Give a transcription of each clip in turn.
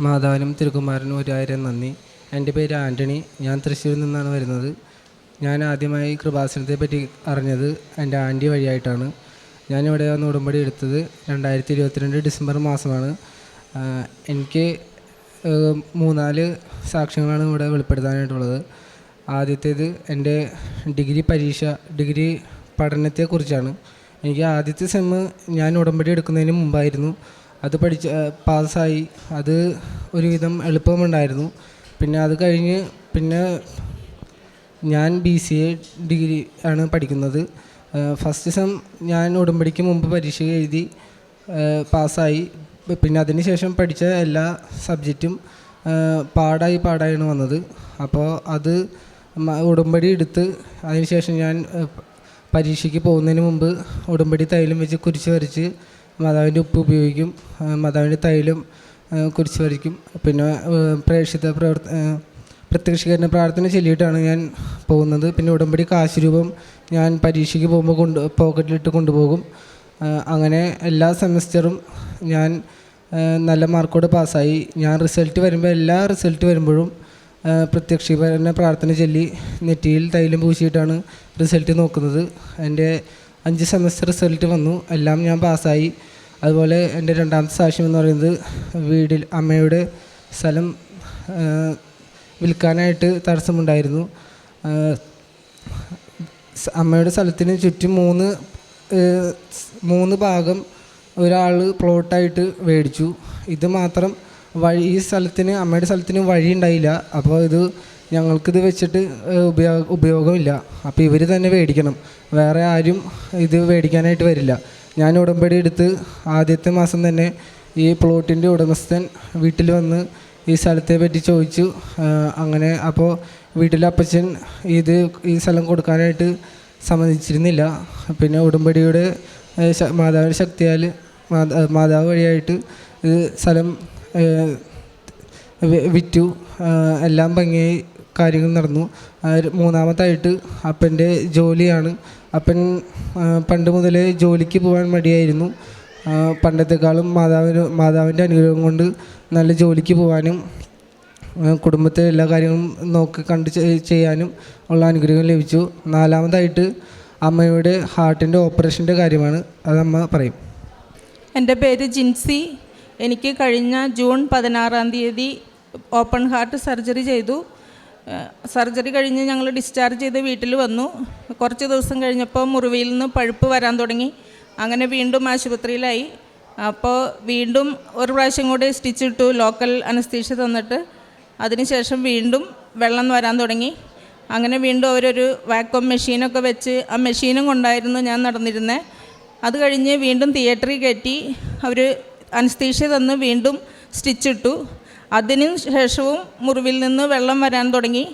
മാതാവിനും തിരുകുമാരനും ഒരായിരം നന്ദി. എന്റെ പേര് ആന്റണി. ഞാൻ തൃശ്ശൂരിൽ നിന്നാണ് വരുന്നത്. ഞാൻ ആദ്യമായി കൃപാസനത്തെ പറ്റി അറിഞ്ഞത് എന്റെ ആന്റി വഴിയായിട്ടാണ്. ഞാനിവിടെ വന്ന് ഉടമ്പടി എടുത്തത് രണ്ടായിരത്തി ഇരുപത്തിരണ്ട് ഡിസംബർ മാസമാണ്. എനിക്ക് മൂന്നാൽ സാക്ഷ്യങ്ങളാണ് ഇവിടെ വെളിപ്പെടുത്താനായിട്ടുള്ളത്. ആദ്യത്തേത് എന്റെ ഡിഗ്രി പരീക്ഷ ഡിഗ്രി പഠനത്തെക്കുറിച്ചാണ്. എനിക്ക് ആദ്യത്തെ സെമ്മ് ഞാൻ ഉടമ്പടി എടുക്കുന്നതിന് മുമ്പായിരുന്നു. അത് പഠിച്ച് പാസ്സായി. അത് ഒരുവിധം എളുപ്പമുണ്ടായിരുന്നു. പിന്നെ അത് കഴിഞ്ഞ് പിന്നെ ഞാൻ ബി സി എ ഡിഗ്രി ആണ് പഠിക്കുന്നത്. ഫസ്റ്റ് സെം ഞാൻ ഉടമ്പടിക്ക് മുമ്പ് പരീക്ഷ എഴുതി പാസ്സായി. പിന്നെ അതിന് ശേഷം പഠിച്ച എല്ലാ സബ്ജക്റ്റും പാടായി പാടായാണ് വന്നത്. അപ്പോൾ അത് ഉടമ്പടി എടുത്ത് അതിന് ശേഷം ഞാൻ പരീക്ഷയ്ക്ക് പോകുന്നതിന് മുമ്പ് ഉടമ്പടി തൈലം വെച്ച് കുരിശ് വരച്ച് മാതാവിന്റെ ഉപ്പ് ഉപയോഗിക്കും മാതാവിന്റെ തൈലം കുരിശ് വരയ്ക്കും പിന്നെ പ്രേക്ഷിത പ്രവർത്ത പ്രത്യക്ഷീകരണ പ്രാർത്ഥന ചൊല്ലിയിട്ടാണ് ഞാൻ പോകുന്നത്. പിന്നെ ഉടമ്പടി കാശ് രൂപം ഞാൻ പരീക്ഷയ്ക്ക് പോകുമ്പോൾ കൊണ്ട് പോക്കറ്റിലിട്ട് കൊണ്ടുപോകും. അങ്ങനെ എല്ലാ സെമസ്റ്ററും ഞാൻ നല്ല മാർക്കോടെ പാസ്സായി. ഞാൻ റിസൾട്ട് വരുമ്പോൾ എല്ലാ റിസൾട്ട് വരുമ്പോഴും പ്രത്യക്ഷീകരണ പ്രാർത്ഥന ചൊല്ലി നെറ്റിയിൽ തൈലം പൂശിയിട്ടാണ് റിസൾട്ട് നോക്കുന്നത്. എന്റെ അഞ്ച് സെമസ്റ്റർ റിസൾട്ട് വന്നു. എല്ലാം ഞാൻ പാസ്സായി അതുപോലെ എന്റെ രണ്ടാമത്തെ സാക്ഷ്യം എന്ന് പറയുന്നത് വീടിൽ അമ്മയുടെ സ്ഥലം വിൽക്കാനായിട്ട് തടസ്സമുണ്ടായിരുന്നു. അമ്മയുടെ സ്ഥലത്തിന് ചുറ്റും മൂന്ന് മൂന്ന് ഭാഗം ഒരാൾ പ്ലോട്ടായിട്ട് മേടിച്ചു. ഇത് മാത്രം വഴി ഈ സ്ഥലത്തിന് അമ്മയുടെ സ്ഥലത്തിന് വഴി ഉണ്ടായില്ല അപ്പോൾ ഇത് ഞങ്ങൾക്കിത് വെച്ചിട്ട് ഉപയോഗ ഉപയോഗമില്ല. അപ്പോൾ ഇവർ തന്നെ മേടിക്കണം വേറെ ആരും ഇത് മേടിക്കാനായിട്ട് വരില്ല. ഞാൻ ഉടമ്പടി എടുത്ത് ആദ്യത്തെ മാസം തന്നെ ഈ പ്ലോട്ടിന്റെ ഉടമസ്ഥൻ വീട്ടിൽ വന്ന് ഈ സ്ഥലത്തെ പറ്റി ചോദിച്ചു. അങ്ങനെ അപ്പോൾ വീട്ടിലെ അപ്പച്ചൻ ഇത് ഈ സ്ഥലം കൊടുക്കാനായിട്ട് സമ്മതിച്ചിരുന്നില്ല. പിന്നെ ഉടമ്പടിയുടെ മാതാവിന്റെ ശക്തിയാൽ മാതാ മാതാവ് വഴിയായിട്ട് ഇത് സ്ഥലം വിറ്റു. എല്ലാം ഭംഗിയായി കാര്യങ്ങൾ നടന്നു. മൂന്നാമതായിട്ട് അപ്പന്റെ ജോലിയാണ്. അപ്പൻ പണ്ട് മുതലേ ജോലിക്ക് പോകാൻ മടിയായിരുന്നു. പണ്ടത്തെ പണ്ടത്തെക്കാളും മാതാവിന് മാതാവിന്റെ അനുഗ്രഹം കൊണ്ട് നല്ല ജോലിക്ക് പോകാനും കുടുംബത്തെ എല്ലാ കാര്യങ്ങളും നോക്കി കണ്ട് ചെയ്യാനും ഉള്ള അനുഗ്രഹം ലഭിച്ചു. നാലാമതായിട്ട് അമ്മയുടെ ഹാർട്ടിന്റെ ഓപ്പറേഷന്റെ കാര്യമാണ് അത് അമ്മ പറയും. എന്റെ പേര് ജിൻസി. എനിക്ക് കഴിഞ്ഞ ജൂൺ പതിനാറാം തീയതി ഓപ്പൺ ഹാർട്ട് സർജറി ചെയ്തു. സർജറി കഴിഞ്ഞ് ഞങ്ങൾ ഡിസ്ചാർജ് ചെയ്ത് വീട്ടിൽ വന്നു. കുറച്ച് ദിവസം കഴിഞ്ഞപ്പോൾ മുറിവിൽ നിന്ന് പഴുപ്പ് വരാൻ തുടങ്ങി. അങ്ങനെ വീണ്ടും ആശുപത്രിയിലായി. അപ്പോൾ വീണ്ടും ഒരു പ്രാവശ്യം കൂടി സ്റ്റിച്ച് ഇട്ടു ലോക്കൽ അനസ്തീഷ്യ തന്നിട്ട്. അതിനുശേഷം വീണ്ടും വെള്ളം വരാൻ തുടങ്ങി. അങ്ങനെ വീണ്ടും അവരൊരു വാക്വം മെഷീനൊക്കെ വെച്ച് ആ മെഷീനും കൊണ്ടായിരുന്നു ഞാൻ നടന്നിരുന്നത് അത് കഴിഞ്ഞ് വീണ്ടും തിയേറ്ററിൽ കയറ്റി. അവർ അനസ്തീഷ്യ തന്ന് വീണ്ടും സ്റ്റിച്ച് ഇട്ടു. അതിന് ശേഷവും മുറിവിൽ നിന്ന് വെള്ളം വരാൻ തുടങ്ങി.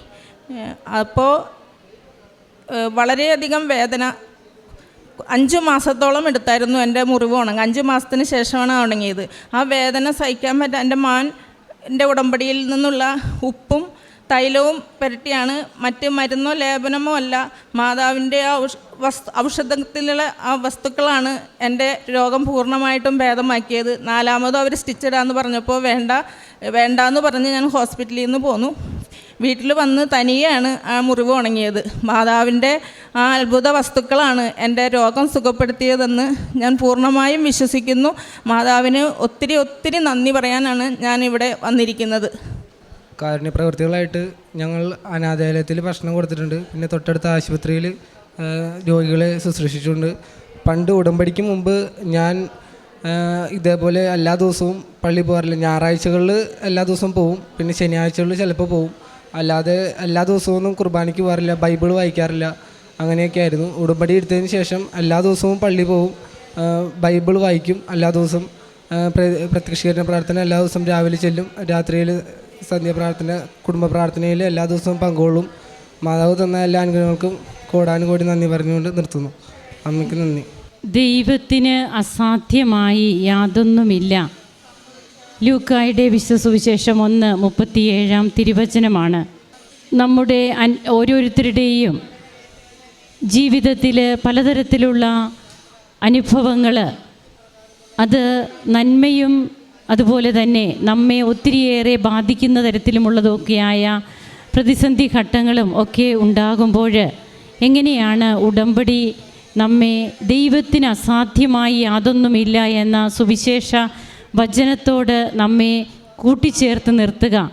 അപ്പോൾ വളരെയധികം വേദന. അഞ്ച് മാസത്തോളം എടുത്തായിരുന്നു എന്റെ മുറിവ് ഉണങ്ങി അഞ്ച് മാസത്തിന് ശേഷമാണ് ഉണങ്ങിയത്. ആ വേദന സഹിക്കാൻ പറ്റാൻ എന്റെ മാൻ എന്റെ ഉടമ്പടിയിൽ നിന്നുള്ള ഉപ്പും തൈലവും പുരട്ടിയാണ്. മറ്റ് മരുന്നോ ലേപനമോ അല്ല. മാതാവിന്റെ ആ ഔഷധത്തിലുള്ള ആ വസ്തുക്കളാണ് എന്റെ രോഗം പൂർണമായിട്ടും ഭേദമാക്കിയത്. നാലാമതോ അവർ സ്റ്റിച്ച് ഇടാന്ന് പറഞ്ഞപ്പോൾ വേണ്ട വേണ്ട എന്ന് പറഞ്ഞ് ഞാൻ ഹോസ്പിറ്റലിൽ നിന്ന് പോന്നു. വീട്ടിൽ വന്ന് തനിയെയാണ് ആ മുറിവ് ഉണങ്ങിയത്. മാതാവിന്റെ ആ അത്ഭുത വസ്തുക്കളാണ് എന്റെ രോഗം സുഖപ്പെടുത്തിയതെന്ന് ഞാൻ പൂർണമായും വിശ്വസിക്കുന്നു. മാതാവിന് ഒത്തിരി ഒത്തിരി നന്ദി പറയാനാണ് ഞാൻ ഇവിടെ വന്നിരിക്കുന്നത്. കാരുണ്യ പ്രവർത്തികളായിട്ട് ഞങ്ങൾ അനാഥാലയത്തിൽ ഭക്ഷണം കൊടുത്തിട്ടുണ്ട്. പിന്നെ തൊട്ടടുത്ത ആശുപത്രിയിൽ രോഗികളെ ശുശ്രൂഷിച്ചിട്ടുണ്ട്. പണ്ട് ഉടമ്പടിക്ക് മുമ്പ് ഞാൻ ഇതേപോലെ എല്ലാ ദിവസവും പള്ളി പോകാറില്ല. ഞായറാഴ്ചകളിൽ എല്ലാ ദിവസവും പോവും. പിന്നെ ശനിയാഴ്ചകളിൽ ചിലപ്പോൾ പോവും. അല്ലാതെ എല്ലാ ദിവസവും ഒന്നും കുർബാനയ്ക്ക് പോകാറില്ല ബൈബിൾ വായിക്കാറില്ല അങ്ങനെയൊക്കെ ആയിരുന്നു. ഉടമ്പടി എടുത്തതിന് ശേഷം എല്ലാ ദിവസവും പള്ളി പോവും ബൈബിൾ വായിക്കും. എല്ലാ ദിവസവും പ്രത്യക്ഷീകരണ പ്രാർത്ഥന എല്ലാ ദിവസവും രാവിലെ ചെല്ലും. രാത്രിയിൽ സന്ധ്യാപ്രാർത്ഥന കുടുംബ പ്രാർത്ഥനയിൽ എല്ലാ ദിവസവും പങ്കുകൊള്ളും. മാതാവ് തന്ന എല്ലാ അനുഗ്രഹങ്ങൾക്കും കോടാനുകോടി നന്ദി പറഞ്ഞുകൊണ്ട് നിർത്തുന്നു. അമ്മയ്ക്ക് നന്ദി. ദൈവത്തിന് അസാധ്യമായി യാതൊന്നുമില്ല. ലൂക്കായുടെ വിശ്വസുവിശേഷം ഒന്ന് മുപ്പത്തിയേഴാം തിരുവചനമാണ്. നമ്മുടെ ഓരോരുത്തരുടെയും ജീവിതത്തിൽ പലതരത്തിലുള്ള അനുഭവങ്ങൾ അത് നന്മയും അതുപോലെ തന്നെ നമ്മെ ഒത്തിരിയേറെ ബാധിക്കുന്ന തരത്തിലുമുള്ളതൊക്കെയായ പ്രതിസന്ധി ഘട്ടങ്ങളും ഒക്കെ ഉണ്ടാകുമ്പോൾ എങ്ങനെയാണ് ഉടമ്പടി നമ്മെ ദൈവത്തിന് അസാധ്യമായി യാതൊന്നുമില്ല എന്ന സുവിശേഷ വചനത്തോട് നമ്മെ കൂട്ടിച്ചേർത്ത് നിർത്തുക.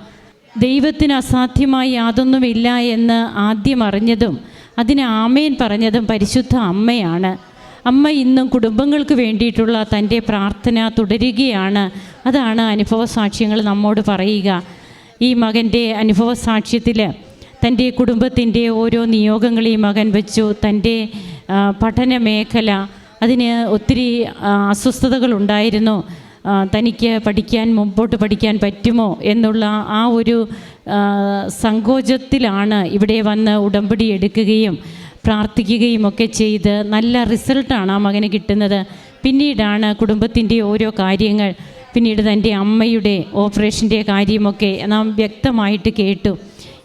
ദൈവത്തിന് അസാധ്യമായി യാതൊന്നുമില്ല എന്ന് ആദ്യം അറിഞ്ഞതും അതിന് ആമേൻ പറഞ്ഞതും പരിശുദ്ധ അമ്മയാണ്. അമ്മ ഇന്നും കുടുംബങ്ങൾക്ക് വേണ്ടിയിട്ടുള്ള തന്റെ പ്രാർത്ഥന തുടരുകയാണ്. അതാണ് അനുഭവ സാക്ഷ്യങ്ങൾ നമ്മോട് പറയുക. ഈ മകന്റെ അനുഭവ സാക്ഷ്യത്തിൽ തന്റെ കുടുംബത്തിന്റെ ഓരോ നിയോഗങ്ങൾ ഈ മകൻ വെച്ചു. തന്റെ പഠന മേഖല അതിന് ഒത്തിരി അസ്വസ്ഥതകളുണ്ടായിരുന്നു തനിക്ക് പഠിക്കാൻ മുമ്പോട്ട് പഠിക്കാൻ പറ്റുമോ എന്നുള്ള ആ ഒരു സങ്കോചത്തിലാണ് ഇവിടെ വന്ന് ഉടമ്പടി എടുക്കുകയും പ്രാർത്ഥിക്കുകയും ഒക്കെ ചെയ്ത് നല്ല റിസൾട്ടാണ് ആ മകന് കിട്ടുന്നത്. പിന്നീടാണ് കുടുംബത്തിന്റെ ഓരോ കാര്യങ്ങൾ പിന്നീട് തന്റെ അമ്മയുടെ ഓപ്പറേഷന്റെ കാര്യമൊക്കെ നാം വ്യക്തമായിട്ട് കേട്ടു.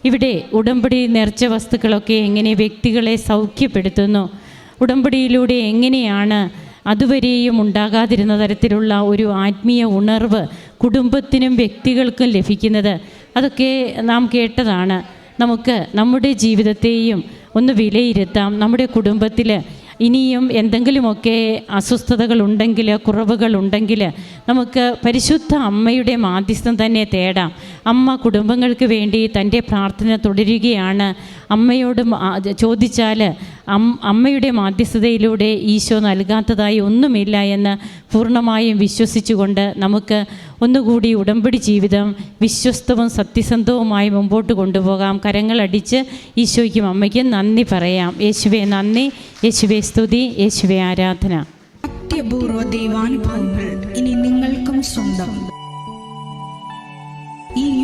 ഇവിടെ ഉടമ്പടി നേർച്ച വസ്തുക്കളൊക്കെ എങ്ങനെ വ്യക്തികളെ സൗഖ്യപ്പെടുത്തുന്നു? ഉടമ്പടിയിലൂടെ എങ്ങനെയാണ് അതുവരെയും ഉണ്ടാകാതിരുന്ന തരത്തിലുള്ള ഒരു ആത്മീയ ഉണർവ് കുടുംബത്തിനും വ്യക്തികൾക്കും ലഭിക്കുന്നത്? അതൊക്കെ നാം കേട്ടതാണ്. നമുക്ക് നമ്മുടെ ജീവിതത്തെയും ഒന്ന് വിലയിരുത്താം. നമ്മുടെ കുടുംബത്തിൽ ഇനിയും എന്തെങ്കിലുമൊക്കെ അസ്വസ്ഥതകളുണ്ടെങ്കിൽ കുറവുകളുണ്ടെങ്കിൽ നമുക്ക് പരിശുദ്ധ അമ്മയുടെ മാധ്യസ്ഥം തന്നെ തേടാം. അമ്മ കുടുംബങ്ങൾക്ക് വേണ്ടി തന്റെ പ്രാർത്ഥന തുടരുകയാണ്. അമ്മയോട് ചോദിച്ചാൽ അമ്മയുടെ മാധ്യസ്ഥതയിലൂടെ ഈശോ നൽകാത്തതായി ഒന്നുമില്ല എന്ന് പൂർണമായും വിശ്വസിച്ചുകൊണ്ട് നമുക്ക് ഒന്നുകൂടി ഉടമ്പടി ജീവിതം വിശ്വസ്തവും സത്യസന്ധവുമായി മുമ്പോട്ട് കൊണ്ടുപോകാം. കരങ്ങളടിച്ച് ഈശോയ്ക്കും അമ്മയ്ക്കും നന്ദി പറയാം. യേശുവെ നന്ദി യേശുവെ സ്തുതി യേശുവെ ആരാധന. സത്യപൂർവ ദൈവാനുഭവങ്ങൾ ഇനി നിങ്ങൾക്കും സ്വന്തം. ഈ